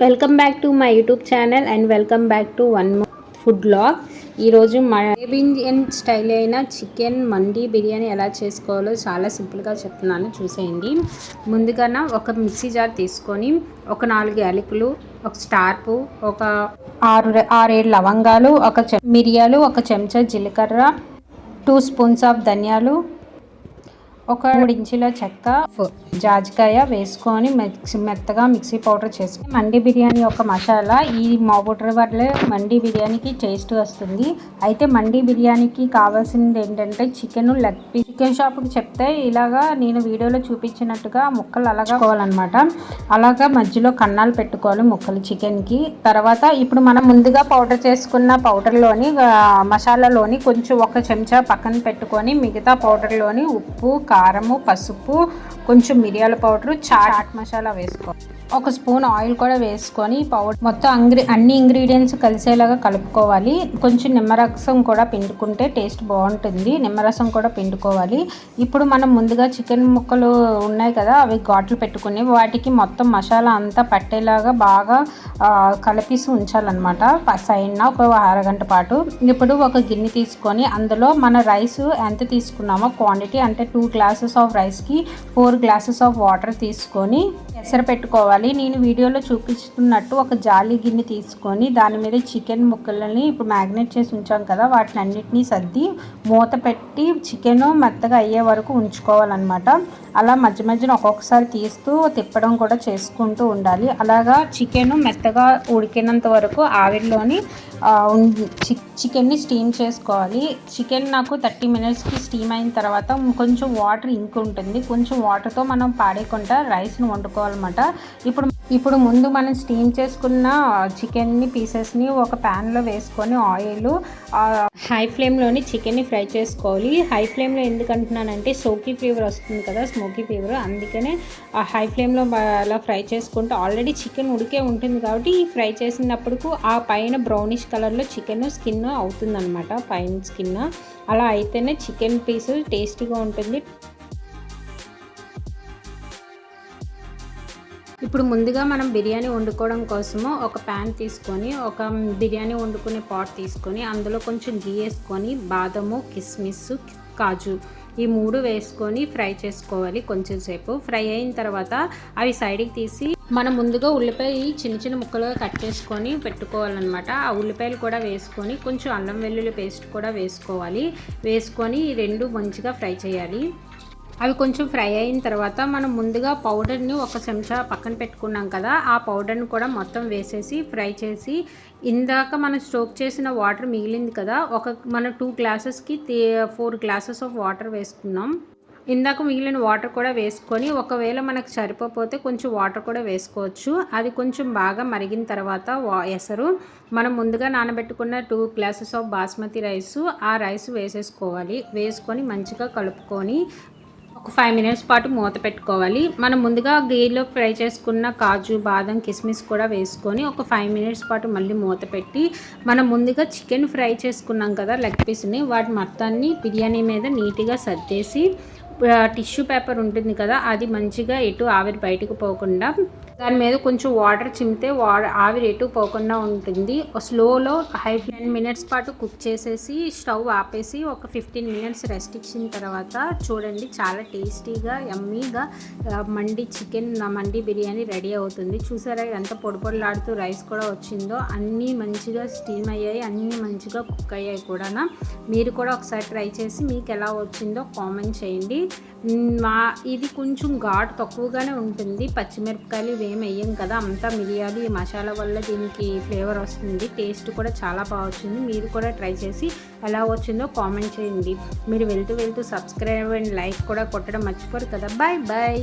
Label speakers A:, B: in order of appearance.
A: Welcome back to my YouTube channel and welcome back to one food blog. ఈరోజు Arab Indian style అయిన chicken మండి బిర్యానీ ఎలా చేసుకోవాలో చాలా సింపుల్గా చెప్తున్నాను చూసేయండి. ముందుగా ఒక మిక్సీ జార్ తీసుకొని ఒక నాలుగు యాలకులు ఒక స్టార్పు ఒక ఆరు ఆరేడు లవంగాలు ఒక చె- మిరియాలు ఒక చెంచా జీలకర్ర టూ స్పూన్స్ ఆఫ్ ధనియాలు ఒక మూడు ఇంచుల చెక్క జాజికాయ వేసుకొని మిక్సీ మెత్తగా మిక్సీ పౌడర్ చేసుకుని మండి బిర్యానీ యొక్క మసాలా. ఈ పౌడర్ వల్ల మండి బిర్యానీకి టేస్ట్ వస్తుంది. అయితే మండి బిర్యానీకి కావాల్సింది ఏంటంటే చికెన్ లెగ్ పీస్. చికెన్ షాప్కి చెప్తే ఇలాగా నేను వీడియోలో చూపించినట్టుగా ముక్కలు అలాగా పోవాలన్నమాట అలాగా మధ్యలో కన్నాలు పెట్టుకోవాలి ముక్కలు చికెన్కి. తర్వాత ఇప్పుడు మనం ముందుగా పౌడర్ చేసుకున్న పౌడర్లోని మసాలాలోని కొంచెం ఒక చెంచా పక్కన పెట్టుకొని మిగతా పౌడర్లోని ఉప్పు కారము పసుపు కొంచెం మిరియాల పౌడర్ చాట్ మసాలా వేసుకో. ఒక స్పూన్ ఆయిల్ కూడా వేసుకొని పౌడర్ మొత్తం అంగ్రి అన్ని ఇంగ్రీడియంట్స్ కలిసేలాగా కలుపుకోవాలి. కొంచెం నిమ్మరసం కూడా పిండుకుంటే టేస్ట్ బాగుంటుంది. నిమ్మరసం కూడా పిండుకోవాలి. ఇప్పుడు మనం ముందుగా చికెన్ ముక్కలు ఉన్నాయి కదా అవి ఘాట్లు పెట్టుకుని వాటికి మొత్తం మసాలా అంతా పట్టేలాగా బాగా కలిపిసి ఉంచాలన్నమాట. సైడ్న ఒక అరగంట పాటు. ఇప్పుడు ఒక గిన్నె తీసుకొని అందులో మన రైస్ ఎంత తీసుకున్నామో క్వాంటిటీ అంటే టూ గ్లాసెస్ ఆఫ్ రైస్కి ఫోర్ గ్లాసెస్ ఆఫ్ వాటర్ తీసుకొని ఎసరు పెట్టుకోవాలి. నేను వీడియోలో చూపిస్తున్నట్టు ఒక జాలి గిన్నె తీసుకొని దాని మీద చికెన్ ముక్కలని ఇప్పుడు మ్యాగ్నేట్ చేసి ఉంచాం కదా వాటిని అన్నిటినీ సర్ది మూత పెట్టి చికెన్ మెత్తగా అయ్యే వరకు ఉంచుకోవాలన్నమాట. అలా మధ్య మధ్యన ఒక్కొక్కసారి తీస్తూ తిప్పడం కూడా చేసుకుంటూ ఉండాలి. అలాగా చికెన్ మెత్తగా ఉడికినంత వరకు ఆవిరిలోని చి చికెన్ని స్టీమ్ చేసుకోవాలి. చికెన్ నాకు థర్టీ మినిట్స్కి స్టీమ్ అయిన తర్వాత కొంచెం వాటర్ ఇంక్ ఉంటుంది. కొంచెం వాటర్ వాటర్తో మనం పాడేయకుండా రైస్ని వండుకోవాలన్నమాట. ఇప్పుడు ఇప్పుడు ముందు మనం స్టీమ్ చేసుకున్న చికెన్ని పీసెస్ని ఒక ప్యాన్లో వేసుకొని ఆయిల్ హై ఫ్లేమ్లోని చికెన్ని ఫ్రై చేసుకోవాలి. హై ఫ్లేమ్లో ఎందుకు అంటున్నానంటే సోకీ ఫీవర్ వస్తుంది కదా స్మోకీ ఫీవర్. అందుకనే ఆ హై ఫ్లేమ్లో అలా ఫ్రై చేసుకుంటే ఆల్రెడీ చికెన్ ఉడికే ఉంటుంది కాబట్టి ఈ ఫ్రై చేసినప్పుడు ఆ పైన బ్రౌనిష్ కలర్లో చికెన్ స్కిన్ అవుతుందన్నమాట పైన స్కిన్ అలా అయితేనే చికెన్ పీస్ టేస్టీగా ఉంటుంది. ఇప్పుడు ముందుగా మనం బిర్యానీ వండుకోవడం కోసము ఒక ప్యాన్ తీసుకొని ఒక బిర్యానీ వండుకునే పాట్ తీసుకొని అందులో కొంచెం గీ వేసుకొని బాదము కిస్మిస్ కాజు ఈ మూడు వేసుకొని ఫ్రై చేసుకోవాలి కొంచెం సేపు. ఫ్రై అయిన తర్వాత అవి సైడ్కి తీసి మనం ముందుగా ఉల్లిపాయ చిన్న చిన్న ముక్కలుగా కట్ చేసుకొని పెట్టుకోవాలన్నమాట. ఆ ఉల్లిపాయలు కూడా వేసుకొని కొంచెం అల్లం వెల్లుల్లి పేస్ట్ కూడా వేసుకోవాలి. వేసుకొని రెండు మంచిగా ఫ్రై చేయాలి. అవి కొంచెం ఫ్రై అయిన తర్వాత మనం ముందుగా పౌడర్ని ఒక చెంచా పక్కన పెట్టుకున్నాం కదా ఆ పౌడర్ని కూడా మొత్తం వేసేసి ఫ్రై చేసి ఇందాక మనం స్టోక్ చేసిన వాటర్ మిగిలింది కదా ఒక మన టూ గ్లాసెస్కి ఫోర్ గ్లాసెస్ ఆఫ్ వాటర్ వేసుకున్నాం. ఇందాక మిగిలిన వాటర్ కూడా వేసుకొని ఒకవేళ మనకు సరిపోతే కొంచెం వాటర్ కూడా వేసుకోవచ్చు. అది కొంచెం బాగా మరిగిన తర్వాత వా ఎసరు. మనం ముందుగా నానబెట్టుకున్న two glasses of basmati rice ఆ రైస్ వేసేసుకోవాలి. వేసుకొని మంచిగా కలుపుకొని ఒక ఫైవ్ మినిట్స్ పాటు మూత పెట్టుకోవాలి. మనం ముందుగా గీలో ఫ్రై చేసుకున్న కాజు బాదం కిస్మిస్ కూడా వేసుకొని ఒక ఫైవ్ మినిట్స్ పాటు మళ్ళీ మూత పెట్టి మనం ముందుగా చికెన్ ఫ్రై చేసుకున్నాం కదా లెగ్ పీస్ని వాటి మొత్తాన్ని బిర్యానీ మీద నీట్గా సర్దేసి టిష్యూ పేపర్ ఉంటుంది కదా అది మంచిగా ఎటు ఆవిరి బయటకు పోకుండా దాని మీద కొంచెం వాటర్ చిమ్మితే వా ఆవిరి ఎటు పోకుండా ఉంటుంది. స్లోలో హై టెన్ మినిట్స్ పాటు కుక్ చేసేసి స్టవ్ ఆపేసి ఒక ఫిఫ్టీన్ మినిట్స్ రెస్ట్ ఇచ్చిన తర్వాత చూడండి చాలా టేస్టీగా ఎమ్మీగా mandi chicken mandi biryani ready అవుతుంది. చూసారా ఎంత పొడి పొడిలాడుతూ రైస్ కూడా వచ్చిందో. అన్నీ మంచిగా స్టీమ్ అయ్యాయి అన్నీ మంచిగా కుక్ అయ్యాయి కూడా మీరు కూడా ఒకసారి ట్రై చేసి మీకు ఎలా వచ్చిందో కామెంట్ చేయండి. మా ఇది కొంచెం ఘాట్ తక్కువగానే ఉంటుంది. పచ్చిమిరపకాయలు ఏం వేయం కదా అంతా మిరియాలు ఈ మసాలా వల్ల దీనికి ఫ్లేవర్ వస్తుంది. టేస్ట్ కూడా చాలా బాగా వచ్చింది. మీరు కూడా ట్రై చేసి ఎలా వచ్చిందో కామెంట్ చేయండి. మీరు వెళ్తూ వెళ్తూ సబ్స్క్రైబ్ అండ్ లైక్ కూడా కొట్టడం మర్చిపోరు కదా. Bye bye.